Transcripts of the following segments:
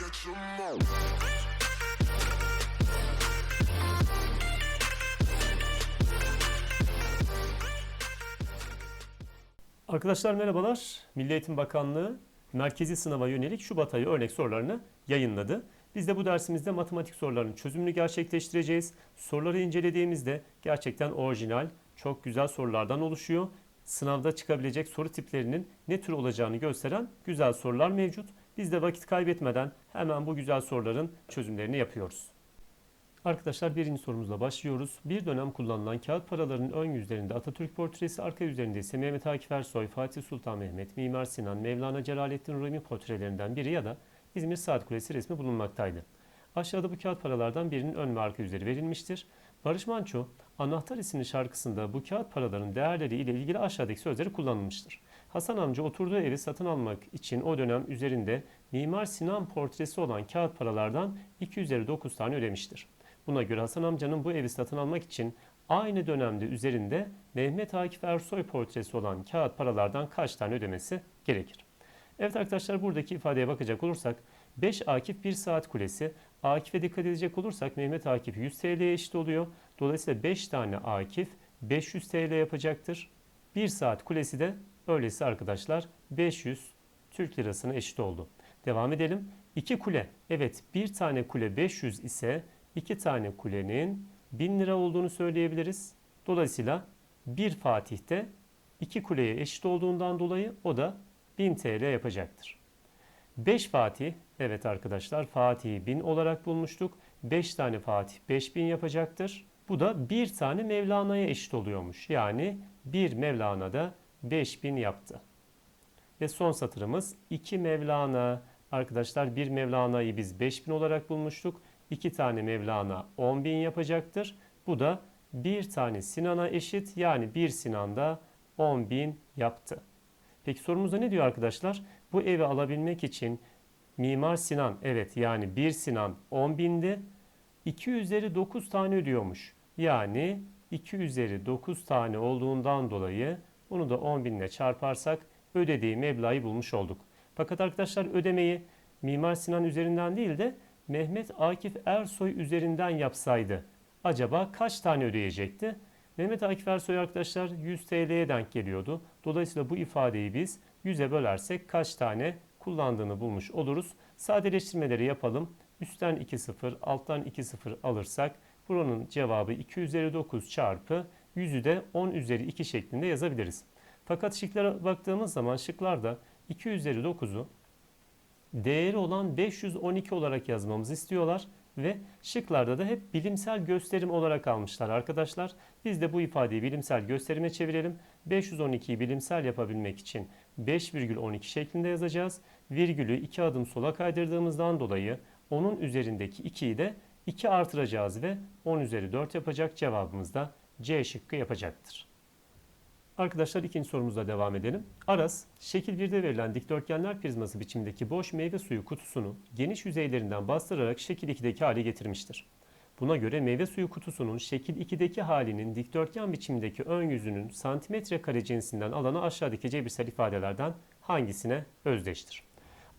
catch 'em all. Arkadaşlar merhabalar. Milli Eğitim Bakanlığı merkezi sınava yönelik Şubat ayı örnek sorularını yayınladı. Biz de bu dersimizde matematik sorularının çözümünü gerçekleştireceğiz. Soruları incelediğimizde gerçekten orijinal, çok güzel sorulardan oluşuyor. Sınavda çıkabilecek soru tiplerinin ne tür olacağını gösteren güzel sorular mevcut. Biz de vakit kaybetmeden hemen bu güzel soruların çözümlerini yapıyoruz. Arkadaşlar birinci sorumuzla başlıyoruz. Bir dönem kullanılan kağıt paraların ön yüzlerinde Atatürk portresi, arka yüzlerinde ise Mehmet Akif Ersoy, Fatih Sultan Mehmet, Mimar Sinan, Mevlana Celaleddin Rumi portrelerinden biri ya da İzmir Saat Kulesi resmi bulunmaktaydı. Aşağıda bu kağıt paralardan birinin ön ve arka yüzleri verilmiştir. Barış Manço, Anahtar isimli şarkısında bu kağıt paraların değerleri ile ilgili aşağıdaki sözleri kullanılmıştır. Hasan amca oturduğu evi satın almak için o dönem üzerinde Mimar Sinan portresi olan kağıt paralardan 259 tane ödemiştir. Buna göre Hasan amcanın bu evi satın almak için aynı dönemde üzerinde Mehmet Akif Ersoy portresi olan kağıt paralardan kaç tane ödemesi gerekir? Evet arkadaşlar buradaki ifadeye bakacak olursak 5 Akif 1 saat kulesi. Akif'e dikkat edecek olursak Mehmet Akif 100 TL'ye eşit oluyor. Dolayısıyla 5 tane Akif 500 TL yapacaktır. 1 saat kulesi de öylesi arkadaşlar 500 Türk lirasına eşit oldu. Devam edelim. 2 kule. Evet bir tane kule 500 ise 2 tane kulenin 1000 lira olduğunu söyleyebiliriz. Dolayısıyla bir Fatih'te 2 kuleye eşit olduğundan dolayı o da 1000 TL yapacaktır. 5 Fatih, evet arkadaşlar Fatih'i 1000 olarak bulmuştuk. 5 tane Fatih 5000 yapacaktır. Bu da bir tane Mevlana'ya eşit oluyormuş. Yani bir Mevlana da 5000 yaptı. Ve son satırımız 2 Mevlana. Arkadaşlar bir Mevlana'yı biz 5000 olarak bulmuştuk. 2 tane Mevlana 10.000 yapacaktır. Bu da bir tane Sinan'a eşit. Yani bir Sinan da 10.000 yaptı. Peki sorumuzda ne diyor arkadaşlar? Bu evi alabilmek için Mimar Sinan evet yani bir Sinan 10.000'di. 2 üzeri 9 tane ödüyormuş. Yani 2 üzeri 9 tane olduğundan dolayı bunu da 10.000 ile çarparsak ödediği meblağı bulmuş olduk. Fakat arkadaşlar ödemeyi Mimar Sinan üzerinden değil de Mehmet Akif Ersoy üzerinden yapsaydı acaba kaç tane ödeyecekti? Mehmet Akif Ersoy arkadaşlar 100 TL'ye denk geliyordu. Dolayısıyla bu ifadeyi biz 100'e bölersek kaç tane kullandığını bulmuş oluruz. Sadeleştirmeleri yapalım. Üstten 2 0, alttan 2 0 alırsak buranın cevabı 2 üzeri 9 çarpı 100'ü de 10 üzeri 2 şeklinde yazabiliriz. Fakat şıklara baktığımız zaman şıklarda 2 üzeri 9'u değeri olan 512 olarak yazmamızı istiyorlar ve şıklarda da hep bilimsel gösterim olarak almışlar arkadaşlar. Biz de bu ifadeyi bilimsel gösterime çevirelim. 512'yi bilimsel yapabilmek için 5,12 şeklinde yazacağız. Virgülü 2 adım sola kaydırdığımızdan dolayı onun üzerindeki 2'yi de 2 artıracağız ve 10 üzeri 4 yapacak cevabımız da C şıkkı yapacaktır. Arkadaşlar ikinci sorumuzla devam edelim. Aras, şekil 1'de verilen dikdörtgenler prizması biçimdeki boş meyve suyu kutusunu geniş yüzeylerinden bastırarak şekil 2'deki hale getirmiştir. Buna göre meyve suyu kutusunun şekil 2'deki halinin dikdörtgen biçimindeki ön yüzünün santimetre kare cinsinden alanı aşağıdaki cebirsel ifadelerden hangisine özdeştir?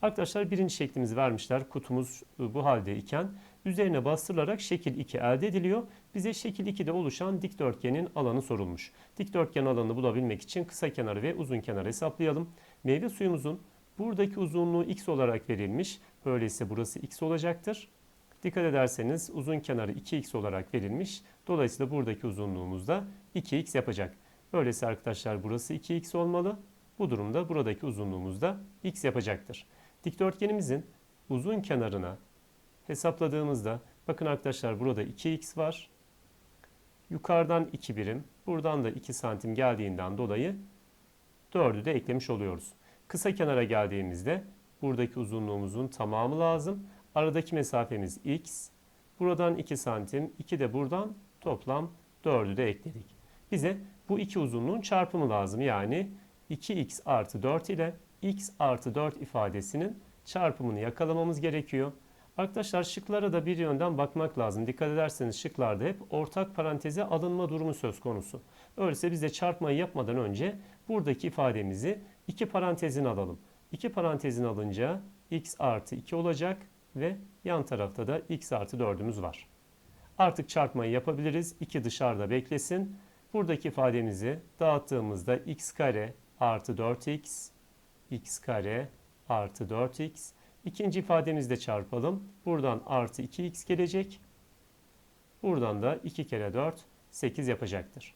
Arkadaşlar birinci şeklimizi vermişler. Kutumuz bu halde iken üzerine bastırılarak şekil 2 elde ediliyor. Bize şekil 2'de oluşan dikdörtgenin alanı sorulmuş. Dikdörtgen alanını bulabilmek için kısa kenarı ve uzun kenarı hesaplayalım. Meyve suyumuzun buradaki uzunluğu x olarak verilmiş. Öyleyse burası x olacaktır. Dikkat ederseniz uzun kenarı 2x olarak verilmiş. Dolayısıyla buradaki uzunluğumuz da 2x yapacak. Öyleyse arkadaşlar burası 2x olmalı. Bu durumda buradaki uzunluğumuz da x yapacaktır. Dikdörtgenimizin uzun kenarına hesapladığımızda bakın arkadaşlar burada 2x var. Yukarıdan 2 birim, buradan da 2 santim geldiğinden dolayı 4'ü de eklemiş oluyoruz. Kısa kenara geldiğimizde buradaki uzunluğumuzun tamamı lazım. Aradaki mesafemiz x. Buradan 2 santim, 2 de buradan toplam 4'ü de ekledik. Bize bu iki uzunluğun çarpımı lazım. Yani 2x artı 4 ile x artı 4 ifadesinin çarpımını yakalamamız gerekiyor. Arkadaşlar şıklara da bir yönden bakmak lazım. Dikkat ederseniz şıklarda hep ortak paranteze alınma durumu söz konusu. Öyleyse biz de çarpmayı yapmadan önce buradaki ifademizi iki parantezin alalım. İki parantezin alınca x artı 2 olacak. ve yan tarafta da x artı 4'ümüz var. Artık çarpmayı yapabiliriz. 2 dışarıda beklesin. Buradaki ifademizi dağıttığımızda x kare artı 4x, x kare artı 4x. İkinci ifademizde çarpalım. Buradan artı 2x gelecek. Buradan da 2 kere 4, 8 yapacaktır.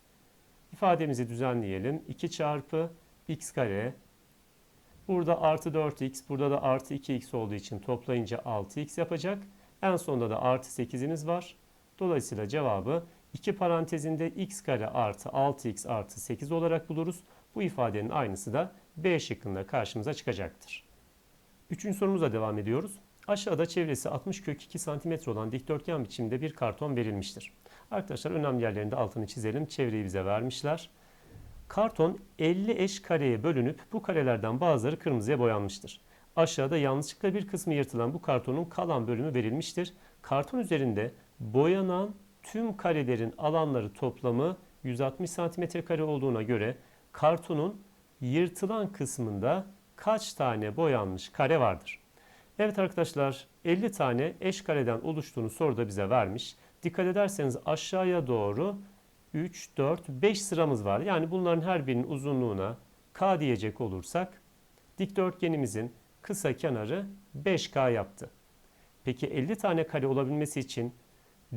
İfademizi düzenleyelim. 2 çarpı x kare. Burada artı 4x, burada da artı 2x olduğu için toplayınca 6x yapacak. En sonunda da artı 8'imiz var. Dolayısıyla cevabı 2 parantezinde x kare artı 6x artı 8 olarak buluruz. Bu ifadenin aynısı da B şıkkında karşımıza çıkacaktır. Üçüncü sorumuza devam ediyoruz. Aşağıda çevresi 60 kök 2 cm olan dikdörtgen biçimde bir karton verilmiştir. Arkadaşlar önemli yerlerinde altını çizelim. Çevreyi bize vermişler. Karton 50 eş kareye bölünüp bu karelerden bazıları kırmızıya boyanmıştır. Aşağıda yanlışlıkla bir kısmı yırtılan bu kartonun kalan bölümü verilmiştir. Karton üzerinde boyanan tüm karelerin alanları toplamı 160 cm kare olduğuna göre kartonun yırtılan kısmında kaç tane boyanmış kare vardır? Evet arkadaşlar 50 tane eş kareden oluştuğunu soruda bize vermiş. Dikkat ederseniz aşağıya doğru 3, 4, 5 sıramız var. Yani bunların her birinin uzunluğuna k diyecek olursak dikdörtgenimizin kısa kenarı 5k yaptı. Peki 50 tane kare olabilmesi için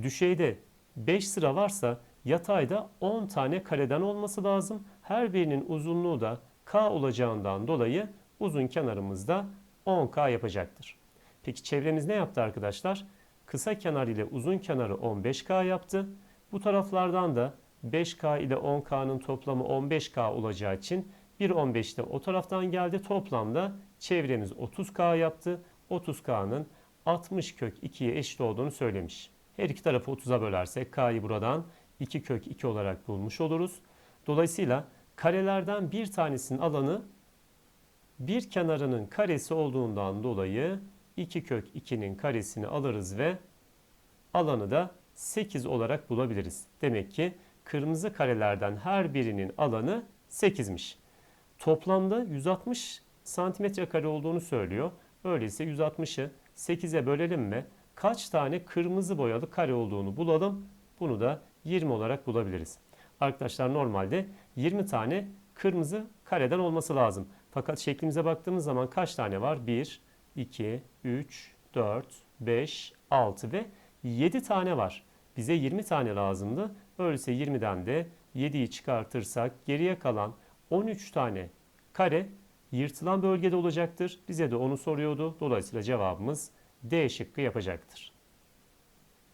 düşeyde 5 sıra varsa yatayda 10 tane kareden olması lazım. Her birinin uzunluğu da k olacağından dolayı uzun kenarımız da 10k yapacaktır. Peki çevremiz ne yaptı arkadaşlar? Kısa kenar ile uzun kenarı 15k yaptı. Bu taraflardan da 5k ile 10k'nın toplamı 15k olacağı için 1.15 de o taraftan geldi. Toplamda çevremiz 30k yaptı. 30k'nın 60 kök 2'ye eşit olduğunu söylemiş. Her iki tarafı 30'a bölersek k'yı buradan 2 kök 2 olarak bulmuş oluruz. Dolayısıyla karelerden bir tanesinin alanı bir kenarının karesi olduğundan dolayı 2 kök 2'nin karesini alırız ve alanı da 8 olarak bulabiliriz. Demek ki kırmızı karelerden her birinin alanı 8'miş. Toplamda 160 santimetre kare olduğunu söylüyor. Öyleyse 160'ı 8'e bölelim ve kaç tane kırmızı boyalı kare olduğunu bulalım. Bunu da 20 olarak bulabiliriz. Arkadaşlar normalde 20 tane kırmızı kareden olması lazım. Fakat şeklimize baktığımız zaman kaç tane var? 1, 2, 3, 4, 5, 6 ve 7 tane var. Bize 20 tane lazımdı. Öyleyse 20'den de 7'yi çıkartırsak geriye kalan 13 tane kare yırtılan bölgede olacaktır. Bize de onu soruyordu. Dolayısıyla cevabımız D şıkkı yapacaktır.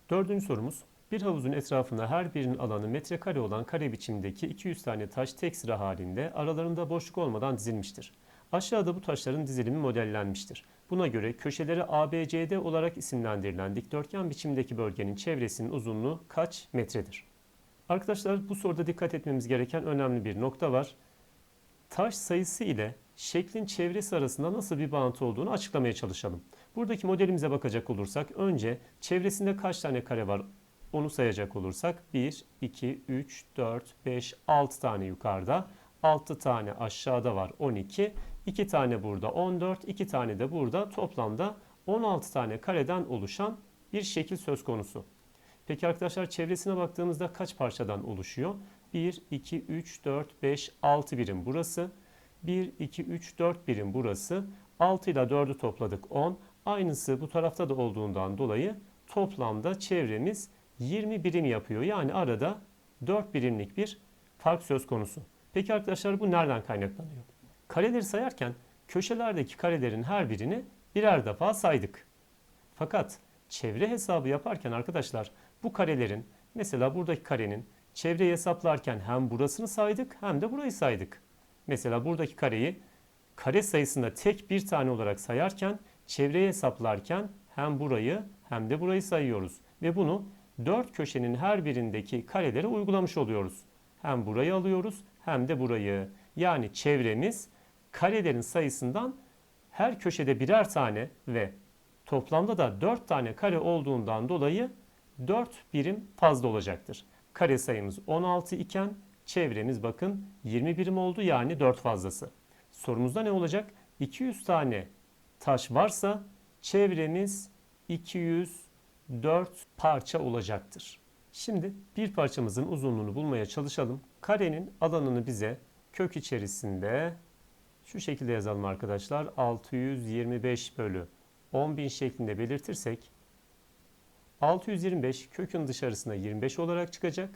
Dördüncü sorumuz. Bir havuzun etrafında her birinin alanı metrekare olan kare biçimdeki 200 tane taş tek sıra halinde aralarında boşluk olmadan dizilmiştir. Aşağıda bu taşların dizilimi modellenmiştir. Buna göre köşeleri ABCD olarak isimlendirilen dikdörtgen biçimdeki bölgenin çevresinin uzunluğu kaç metredir? Arkadaşlar bu soruda dikkat etmemiz gereken önemli bir nokta var. Taş sayısı ile şeklin çevresi arasında nasıl bir bağıntı olduğunu açıklamaya çalışalım. Buradaki modelimize bakacak olursak önce çevresinde kaç tane kare var onu sayacak olursak 1, 2, 3, 4, 5, 6 tane yukarıda, 6 tane aşağıda var 12, 2 tane burada 14, 2 tane de burada toplamda 16 tane kareden oluşan bir şekil söz konusu. Peki arkadaşlar çevresine baktığımızda kaç parçadan oluşuyor? 1, 2, 3, 4, 5, 6 birim burası. 1, 2, 3, 4 birim burası. 6 ile 4'ü topladık 10. Aynısı bu tarafta da olduğundan dolayı toplamda çevremiz 20 birim yapıyor. Yani arada 4 birimlik bir fark söz konusu. Peki arkadaşlar bu nereden kaynaklanıyor? Kareleri sayarken köşelerdeki karelerin her birini birer defa saydık. Fakat çevre hesabı yaparken arkadaşlar bu karelerin mesela buradaki karenin çevreyi hesaplarken hem burasını saydık hem de burayı saydık. Mesela buradaki kareyi kare sayısında tek bir tane olarak sayarken çevreyi hesaplarken hem burayı hem de burayı sayıyoruz. Ve bunu dört köşenin her birindeki karelere uygulamış oluyoruz. Hem burayı alıyoruz hem de burayı. Yani çevremiz karelerin sayısından her köşede birer tane ve toplamda da 4 tane kare olduğundan dolayı 4 birim fazla olacaktır. Kare sayımız 16 iken çevremiz bakın 20 birim oldu yani 4 fazlası. Sorumuzda ne olacak? 200 tane taş varsa çevremiz 204 parça olacaktır. Şimdi bir parçamızın uzunluğunu bulmaya çalışalım. Karenin alanını bize kök içerisinde şu şekilde yazalım arkadaşlar. 625 bölü 10.000 şeklinde belirtirsek 625 kökün dışarısına 25 olarak çıkacak.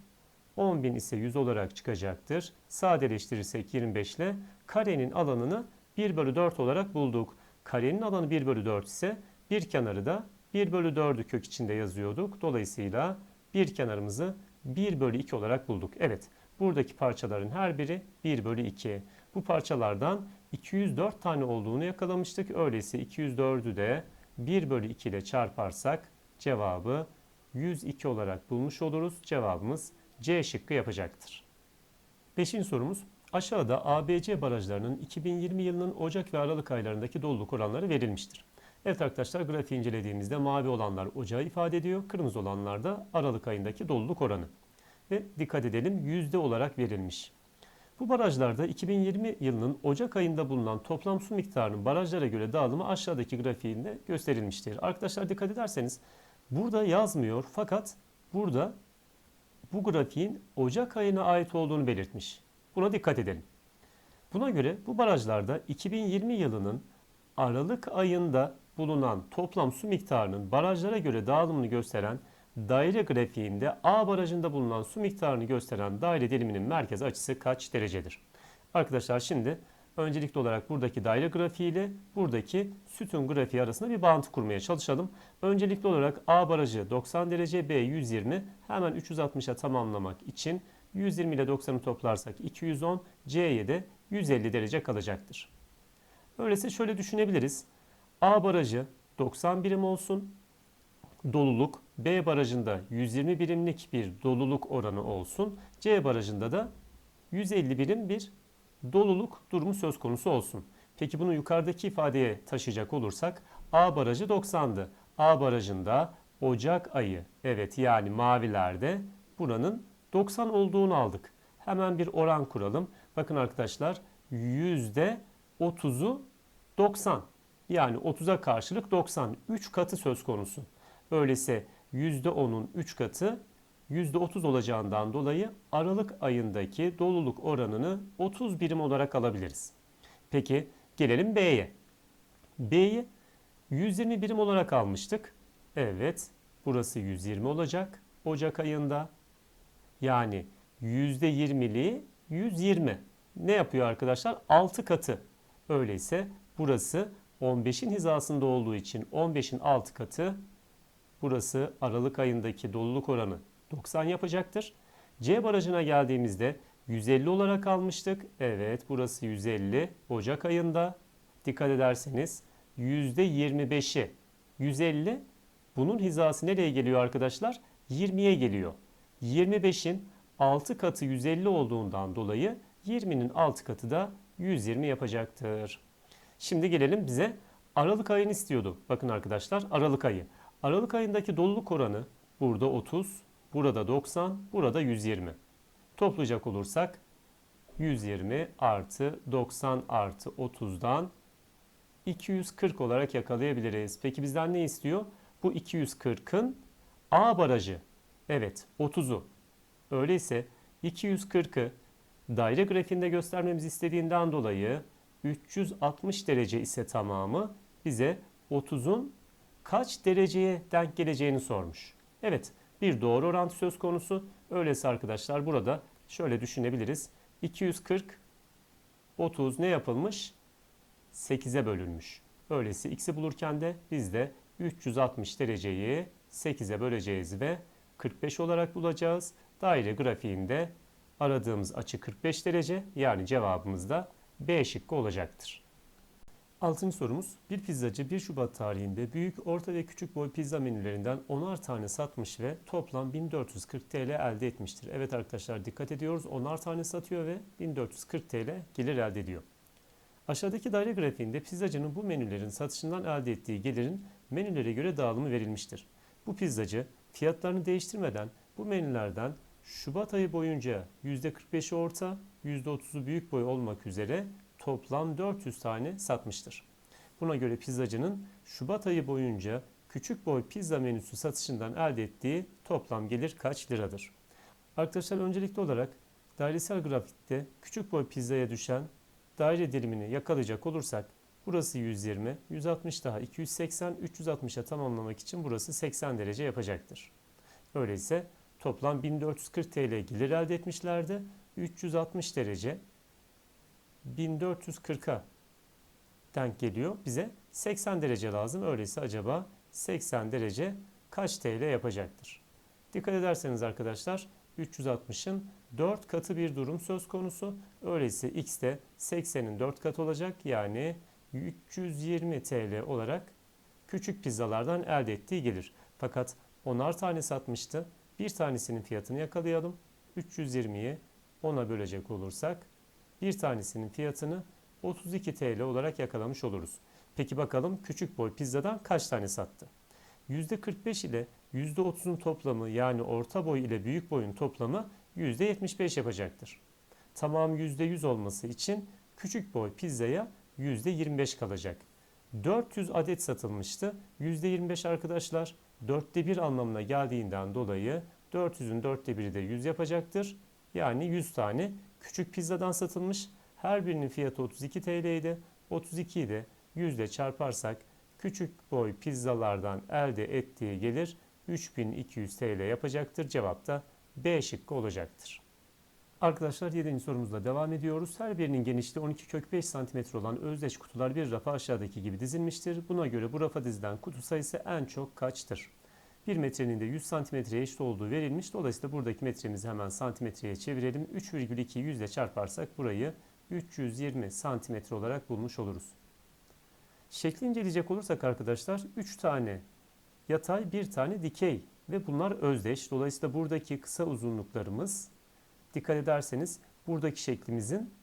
10.000 ise 100 olarak çıkacaktır. Sadeleştirirsek 25 ile karenin alanını 1 bölü 4 olarak bulduk. Karenin alanı 1 bölü 4 ise bir kenarı da 1 bölü 4'ü kök içinde yazıyorduk. Dolayısıyla bir kenarımızı 1 bölü 2 olarak bulduk. Evet buradaki parçaların her biri 1 bölü 2. Bu parçalardan 204 tane olduğunu yakalamıştık. Öyleyse 204'ü de 1 bölü 2 ile çarparsak cevabı 102 olarak bulmuş oluruz. Cevabımız C şıkkı yapacaktır. Beşinci sorumuz. Aşağıda ABC barajlarının 2020 yılının Ocak ve Aralık aylarındaki doluluk oranları verilmiştir. Evet arkadaşlar grafiği incelediğimizde mavi olanlar ocağı ifade ediyor. Kırmızı olanlar da Aralık ayındaki doluluk oranı. Ve dikkat edelim yüzde olarak verilmiş. Bu barajlarda 2020 yılının Ocak ayında bulunan toplam su miktarının barajlara göre dağılımı aşağıdaki grafiğinde gösterilmiştir. Arkadaşlar dikkat ederseniz burada yazmıyor fakat burada bu grafiğin Ocak ayına ait olduğunu belirtmiş. Buna dikkat edelim. Buna göre bu barajlarda 2020 yılının Aralık ayında bulunan toplam su miktarının barajlara göre dağılımını gösteren daire grafiğinde A barajında bulunan su miktarını gösteren daire diliminin merkez açısı kaç derecedir? Arkadaşlar şimdi öncelikli olarak buradaki daire grafiği ile buradaki sütun grafiği arasında bir bağıntı kurmaya çalışalım. Öncelikli olarak A barajı 90 derece, B 120. Hemen 360'a tamamlamak için 120 ile 90'ı toplarsak 210, C'ye de 150 derece kalacaktır. Öyleyse şöyle düşünebiliriz. A barajı 90 birim olsun. Doluluk B barajında 120 birimlik bir doluluk oranı olsun. C barajında da 150 birim bir doluluk durumu söz konusu olsun. Peki bunu yukarıdaki ifadeye taşıyacak olursak A barajı 90'dı. A barajında Ocak ayı evet yani mavilerde buranın 90 olduğunu aldık. Hemen bir oran kuralım. Bakın arkadaşlar %30'u 90. Yani 30'a karşılık 90. 3 katı söz konusu. Öyleyse %10'un 3 katı %30 olacağından dolayı Aralık ayındaki doluluk oranını 30 birim olarak alabiliriz. Peki gelelim B'ye. B'yi 120 birim olarak almıştık. Evet burası 120 olacak Ocak ayında. Yani %20'liği 120. Ne yapıyor arkadaşlar? 6 katı. Öyleyse burası 15'in hizasında olduğu için 15'in 6 katı burası Aralık ayındaki doluluk oranı 90 yapacaktır. C barajına geldiğimizde 150 olarak almıştık. Evet burası 150 Ocak ayında. Dikkat ederseniz %25'i 150 bunun hizası nereye geliyor arkadaşlar? 20'ye geliyor. 25'in 6 katı 150 olduğundan dolayı 20'nin 6 katı da 120 yapacaktır. Şimdi gelelim bize Aralık ayını istiyordu. Bakın arkadaşlar Aralık ayı. Aralık ayındaki doluluk oranı burada 30, burada 90, burada 120. Toplayacak olursak 120 artı 90 artı 30'dan 240 olarak yakalayabiliriz. Peki bizden ne istiyor? Bu 240'ın A barajı. Evet 30'u. Öyleyse 240'ı daire grafiğinde göstermemizi istediğinden dolayı 360 derece ise tamamı bize 30'un kaç dereceye denk geleceğini sormuş. Evet bir doğru orantı söz konusu. Öyleyse arkadaşlar burada şöyle düşünebiliriz. 240 30 ne yapılmış? 8'e bölünmüş. Öyleyse x'i bulurken de biz de 360 dereceyi 8'e böleceğiz ve 45 olarak bulacağız. Daire grafiğinde aradığımız açı 45 derece yani cevabımız da B şıkkı olacaktır. Altıncı sorumuz. Bir pizzacı 1 Şubat tarihinde büyük, orta ve küçük boy pizza menülerinden 10'ar tane satmış ve toplam 1440 TL elde etmiştir. Evet arkadaşlar dikkat ediyoruz. 10'ar tane satıyor ve 1440 TL gelir elde ediyor. Aşağıdaki daire grafiğinde pizzacının bu menülerin satışından elde ettiği gelirin menülere göre dağılımı verilmiştir. Bu pizzacı fiyatlarını değiştirmeden bu menülerden Şubat ayı boyunca %45'i orta, %30'u büyük boy olmak üzere toplam 400 tane satmıştır. Buna göre pizzacının Şubat ayı boyunca küçük boy pizza menüsü satışından elde ettiği toplam gelir kaç liradır? Arkadaşlar öncelikli olarak dairesel grafikte küçük boy pizzaya düşen daire dilimini yakalayacak olursak burası 120, 160 daha 280, 360'a tamamlamak için burası 80 derece yapacaktır. Öyleyse toplam 1440 TL gelir elde etmişlerdi. 360 derece 1440'a denk geliyor. Bize 80 derece lazım. Öyleyse acaba 80 derece kaç TL yapacaktır? Dikkat ederseniz arkadaşlar 360'ın 4 katı bir durum söz konusu. Öyleyse x de 80'in 4 katı olacak. Yani 320 TL olarak küçük pizzalardan elde ettiği gelir. Fakat onar tane satmıştı. Bir tanesinin fiyatını yakalayalım. 320'yi 10'a bölecek olursak bir tanesinin fiyatını 32 TL olarak yakalamış oluruz. Peki bakalım küçük boy pizzadan kaç tane sattı? %45 ile %30'un toplamı yani orta boy ile büyük boyun toplamı %75 yapacaktır. Tamam %100 olması için küçük boy pizzaya %25 kalacak. 400 adet satılmıştı. %25 arkadaşlar dörtte bir anlamına geldiğinden dolayı 400'ün dörtte biri de 100 yapacaktır. Yani 100 tane küçük pizzadan satılmış. Her birinin fiyatı 32 TL idi. 32'yi de 100 ile çarparsak küçük boy pizzalardan elde ettiği gelir 3200 TL yapacaktır. Cevap da B şıkkı olacaktır. Arkadaşlar 7. sorumuzla devam ediyoruz. Her birinin genişliği 12 kök 5 cm olan özdeş kutular bir rafa aşağıdaki gibi dizilmiştir. Buna göre bu rafa dizilen kutu sayısı en çok kaçtır? 1 metrenin de 100 santimetreye eşit olduğu verilmiş. Dolayısıyla buradaki metremizi hemen santimetreye çevirelim. 3,2 100 ile çarparsak burayı 320 santimetre olarak bulmuş oluruz. Şekli inceleyecek olursak arkadaşlar 3 tane yatay, bir tane dikey ve bunlar özdeş. Dolayısıyla buradaki kısa uzunluklarımız dikkat ederseniz buradaki şeklimizin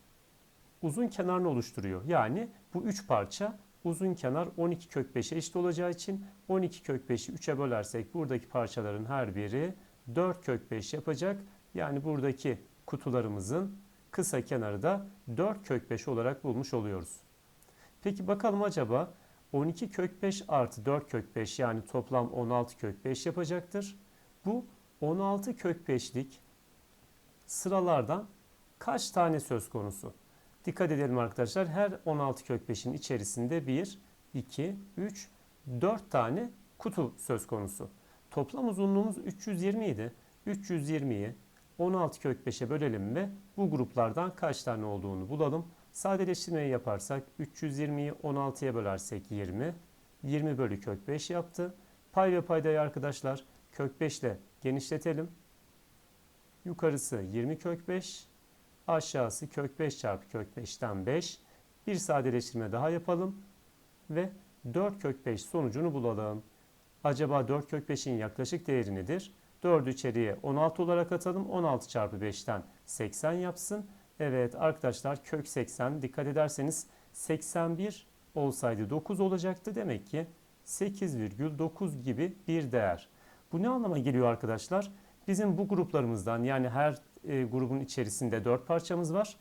uzun kenarını oluşturuyor. Yani bu 3 parça uzun kenar 12 kök 5'e eşit olacağı için 12 kök 5'i 3'e bölersek buradaki parçaların her biri 4 kök 5 yapacak. Yani buradaki kutularımızın kısa kenarı da 4 kök 5 olarak bulmuş oluyoruz. Peki bakalım acaba 12 kök 5 artı 4 kök 5 yani toplam 16 kök 5 yapacaktır. Bu 16 kök 5'lik sıralardan kaç tane söz konusu? Dikkat edelim arkadaşlar. Her 16 kök 5'in içerisinde 1, 2, 3, 4 tane kutu söz konusu. Toplam uzunluğumuz 320 idi. 320'yi 16 kök 5'e bölelim ve bu gruplardan kaç tane olduğunu bulalım. Sadeleştirmeyi yaparsak 320'yi 16'ya bölersek 20. 20 bölü kök 5 yaptı. Pay ve paydayı arkadaşlar kök 5 ile genişletelim. Yukarısı 20 kök 5. Aşağısı kök 5 çarpı kök 5'ten 5. Bir sadeleştirme daha yapalım. Ve 4 kök 5 sonucunu bulalım. Acaba 4 kök 5'in yaklaşık değeri nedir? 4'ü içeriye 16 olarak atalım. 16 çarpı 5'ten 80 yapsın. Evet arkadaşlar kök 80 dikkat ederseniz 81 olsaydı 9 olacaktı. Demek ki 8,9 gibi bir değer. Bu ne anlama geliyor arkadaşlar? Bizim bu gruplarımızdan yani her e, grubun içerisinde 4 parçamız var.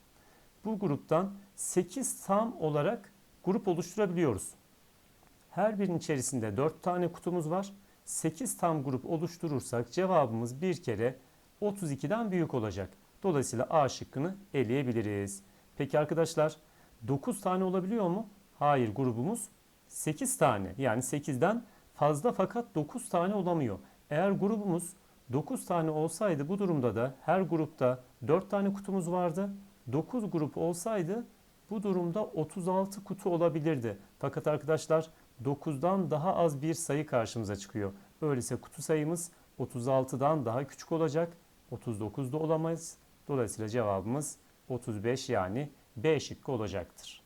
Bu gruptan 8 tam olarak grup oluşturabiliyoruz. Her birinin içerisinde 4 tane kutumuz var. 8 tam grup oluşturursak cevabımız bir kere 32'den büyük olacak. Dolayısıyla A şıkkını eleyebiliriz. Peki arkadaşlar 9 tane olabiliyor mu? Hayır grubumuz 8 tane yani 8'den fazla fakat 9 tane olamıyor. Eğer grubumuz 9 tane olsaydı bu durumda da her grupta 4 tane kutumuz vardı. 9 grup olsaydı bu durumda 36 kutu olabilirdi. Fakat arkadaşlar 9'dan daha az bir sayı karşımıza çıkıyor. Öyleyse kutu sayımız 36'dan daha küçük olacak. 39 da olamayız. Dolayısıyla cevabımız 35 yani B şıkkı olacaktır.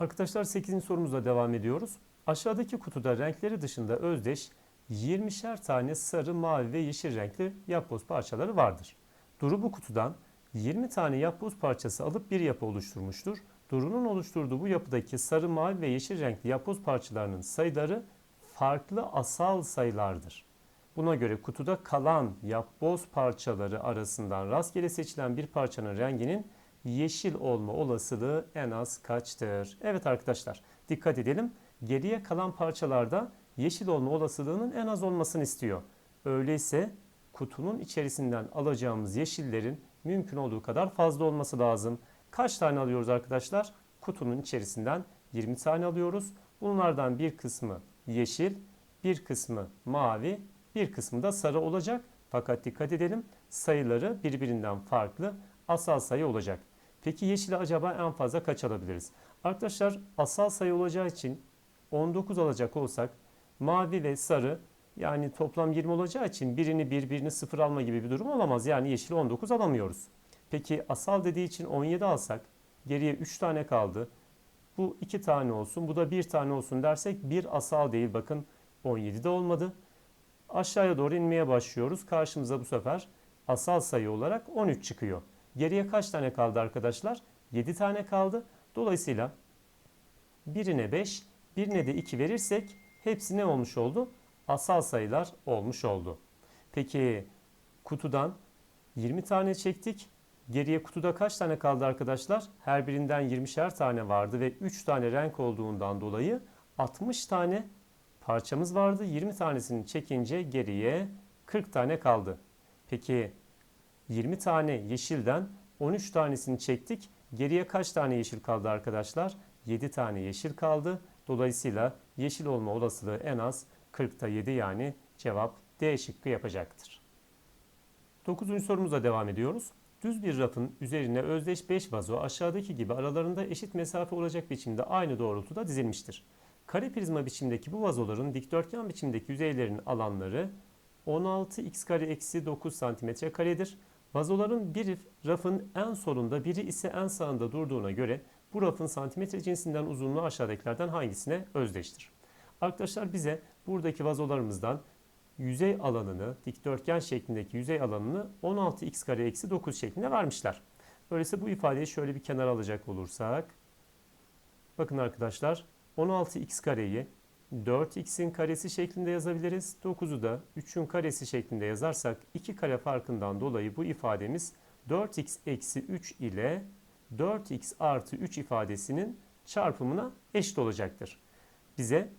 Arkadaşlar 8. sorumuzla devam ediyoruz. Aşağıdaki kutuda renkleri dışında özdeş 20'şer tane sarı, mavi ve yeşil renkli yapboz parçaları vardır. Duru bu kutudan 20 tane yapboz parçası alıp bir yapı oluşturmuştur. Duru'nun oluşturduğu bu yapıdaki sarı, mavi ve yeşil renkli yapboz parçalarının sayıları farklı asal sayılardır. Buna göre kutuda kalan yapboz parçaları arasından rastgele seçilen bir parçanın renginin yeşil olma olasılığı en az kaçtır? Evet arkadaşlar dikkat edelim. Geriye kalan parçalarda yeşil olma olasılığının en az olmasını istiyor. Öyleyse kutunun içerisinden alacağımız yeşillerin mümkün olduğu kadar fazla olması lazım. Kaç tane alıyoruz arkadaşlar? Kutunun içerisinden 20 tane alıyoruz. Bunlardan bir kısmı yeşil, bir kısmı mavi, bir kısmı da sarı olacak. Fakat dikkat edelim sayıları birbirinden farklı asal sayı olacak. Peki yeşili acaba en fazla kaç alabiliriz? Arkadaşlar asal sayı olacağı için 19 alacak olsak mavi ve sarı yani toplam 20 olacağı için birini bir birini sıfır alma gibi bir durum olamaz. Yani yeşil 19 alamıyoruz. Peki asal dediği için 17 alsak geriye 3 tane kaldı. Bu 2 tane olsun bu da 1 tane olsun dersek bir asal değil bakın 17 de olmadı. Aşağıya doğru inmeye başlıyoruz. Karşımıza bu sefer asal sayı olarak 13 çıkıyor. Geriye kaç tane kaldı arkadaşlar? 7 tane kaldı. Dolayısıyla birine 5, birine de 2 verirsek hepsi ne olmuş oldu? Asal sayılar olmuş oldu. Peki kutudan 20 tane çektik. Geriye kutuda kaç tane kaldı arkadaşlar? Her birinden 20'şer tane vardı ve 3 tane renk olduğundan dolayı 60 tane parçamız vardı. 20 tanesini çekince geriye 40 tane kaldı. Peki 20 tane yeşilden 13 tanesini çektik. Geriye kaç tane yeşil kaldı arkadaşlar? 7 tane yeşil kaldı. Dolayısıyla yeşil olma olasılığı en az 40'ta 7 yani cevap D şıkkı yapacaktır. 9. sorumuza devam ediyoruz. Düz bir rafın üzerine özdeş 5 vazo aşağıdaki gibi aralarında eşit mesafe olacak biçimde aynı doğrultuda dizilmiştir. Kare prizma biçimdeki bu vazoların dikdörtgen biçimdeki yüzeylerinin alanları 16 x kare eksi 9 santimetre karedir. Vazoların biri rafın en solunda biri ise en sağında durduğuna göre bu rafın santimetre cinsinden uzunluğu aşağıdakilerden hangisine özdeştir? Arkadaşlar bize buradaki vazolarımızdan yüzey alanını, dikdörtgen şeklindeki yüzey alanını 16x kare eksi 9 şeklinde vermişler. Öyleyse bu ifadeyi şöyle bir kenara alacak olursak. Bakın arkadaşlar 16x kareyi 4x'in karesi şeklinde yazabiliriz. 9'u da 3'ün karesi şeklinde yazarsak 2 kare farkından dolayı bu ifademiz 4x eksi 3 ile 4x artı 3 ifadesinin çarpımına eşit olacaktır. Bize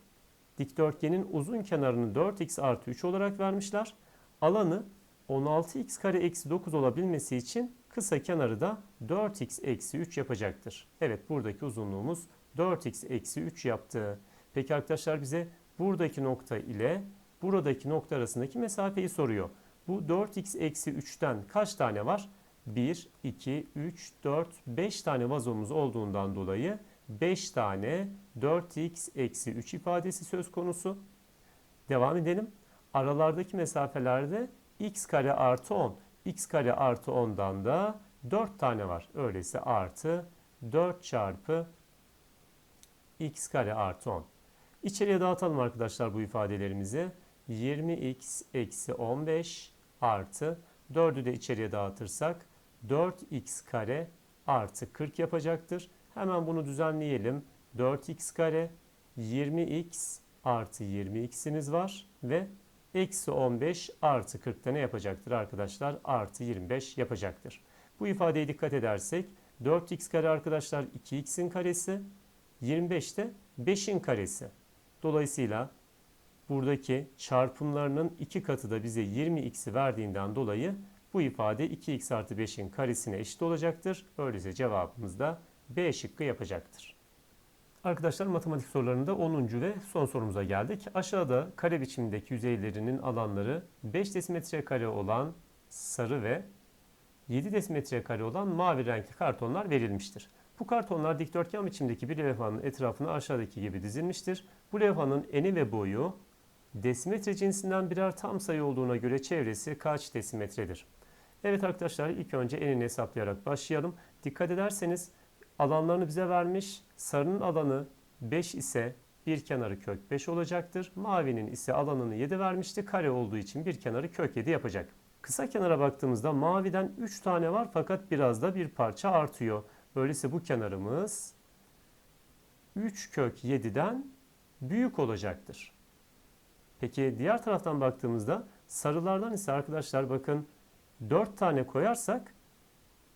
dikdörtgenin uzun kenarını 4x artı 3 olarak vermişler. Alanı 16x kare eksi 9 olabilmesi için kısa kenarı da 4x eksi 3 yapacaktır. Evet buradaki uzunluğumuz 4x eksi 3 yaptı. Peki arkadaşlar bize buradaki nokta ile buradaki nokta arasındaki mesafeyi soruyor. Bu 4x eksi 3'ten kaç tane var? 1, 2, 3, 4, 5 tane vazomuz olduğundan dolayı 5 tane 4x eksi 3 ifadesi söz konusu. Devam edelim. Aralardaki mesafelerde x kare artı 10. x kare artı 10'dan da 4 tane var. Öyleyse artı 4 çarpı x kare artı 10. İçeriye dağıtalım arkadaşlar bu ifadelerimizi. 20x eksi 15 artı 4'ü de içeriye dağıtırsak 4x kare artı 40 yapacaktır. Hemen bunu düzenleyelim. 4x kare 20x artı 20x'imiz var ve eksi 15 artı 40'ta ne yapacaktır arkadaşlar? Artı 25 yapacaktır. Bu ifadeye dikkat edersek 4x kare arkadaşlar 2x'in karesi 25 de 5'in karesi. Dolayısıyla buradaki çarpımlarının iki katı da bize 20x'i verdiğinden dolayı bu ifade 2x artı 5'in karesine eşit olacaktır. Öyleyse cevabımız da B şıkkı yapacaktır. Arkadaşlar matematik sorularında 10. ve son sorumuza geldik. Aşağıda kare biçimindeki yüzeylerinin alanları 5 desimetre kare olan sarı ve 7 desimetre kare olan mavi renkli kartonlar verilmiştir. Bu kartonlar dikdörtgen biçimdeki bir levhanın etrafına aşağıdaki gibi dizilmiştir. Bu levhanın eni ve boyu desimetre cinsinden birer tam sayı olduğuna göre çevresi kaç desimetredir? Evet arkadaşlar ilk önce enini hesaplayarak başlayalım. Dikkat ederseniz alanlarını bize vermiş. Sarının alanı 5 ise bir kenarı kök 5 olacaktır. Mavinin ise alanını 7 vermişti. Kare olduğu için bir kenarı kök 7 yapacak. Kısa kenara baktığımızda maviden 3 tane var fakat biraz da bir parça artıyor. Öyleyse bu kenarımız 3 kök 7'den büyük olacaktır. Peki diğer taraftan baktığımızda sarılardan ise arkadaşlar bakın 4 tane koyarsak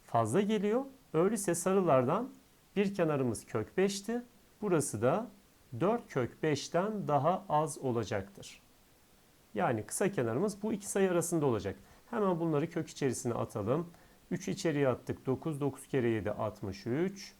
fazla geliyor. Öyleyse sarılardan bir kenarımız kök 5'ti. Burası da 4 kök 5'ten daha az olacaktır. Yani kısa kenarımız bu iki sayı arasında olacak. Hemen bunları kök içerisine atalım. 3 içeriye attık. 9, 9 kere 7, 63.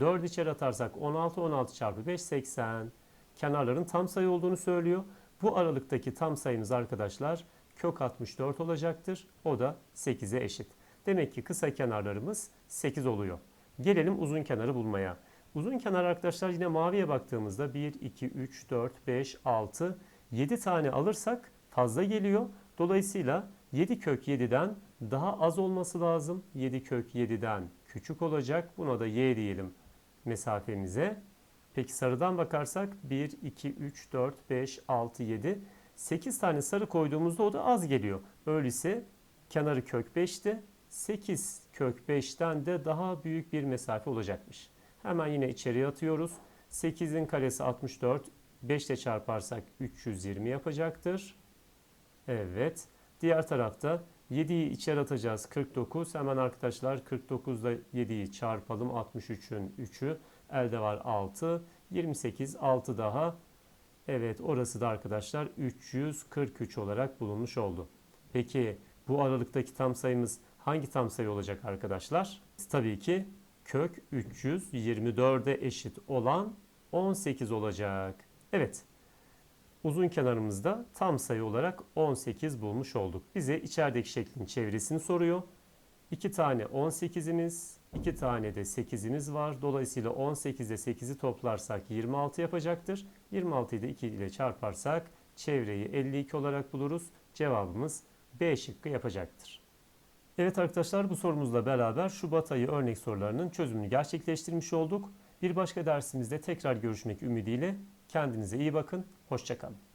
4 içeri atarsak 16, 16 çarpı 5, 80. Kenarların tam sayı olduğunu söylüyor. Bu aralıktaki tam sayımız arkadaşlar kök 64 olacaktır. O da 8'e eşit. Demek ki kısa kenarlarımız 8 oluyor. Gelelim uzun kenarı bulmaya. Uzun kenar arkadaşlar yine maviye baktığımızda 1, 2, 3, 4, 5, 6, 7 tane alırsak fazla geliyor. Dolayısıyla 7 kök 7'den daha az olması lazım. 7 kök 7'den küçük olacak. Buna da y diyelim mesafemize. Peki sarıdan bakarsak 1, 2, 3, 4, 5, 6, 7, 8 tane sarı koyduğumuzda o da az geliyor. Öyleyse kenarı kök 5'ti. 8 kök 5'ten de daha büyük bir mesafe olacakmış. Hemen yine içeriye atıyoruz. 8'in karesi 64. 5 ile çarparsak 320 yapacaktır. Evet. Diğer tarafta 7'yi içeri atacağız 49. Hemen arkadaşlar 49 ile 7'yi çarpalım. 63'ün 3'ü. Elde var 6. 28 6 daha. Evet orası da arkadaşlar 343 olarak bulunmuş oldu. Peki bu aralıktaki tam sayımız hangi tam sayı olacak arkadaşlar? Tabii ki kök 324'e eşit olan 18 olacak. Evet. Uzun kenarımızda tam sayı olarak 18 bulmuş olduk. Bize içerideki şeklin çevresini soruyor. 2 tane 18'imiz, 2 tane de 8'imiz var. Dolayısıyla 18 ile 8'i toplarsak 26 yapacaktır. 26'yı da 2 ile çarparsak çevreyi 52 olarak buluruz. Cevabımız B şıkkı yapacaktır. Evet arkadaşlar bu sorumuzla beraber Şubat ayı örnek sorularının çözümünü gerçekleştirmiş olduk. Bir başka dersimizde tekrar görüşmek ümidiyle kendinize iyi bakın. Hoşçakalın.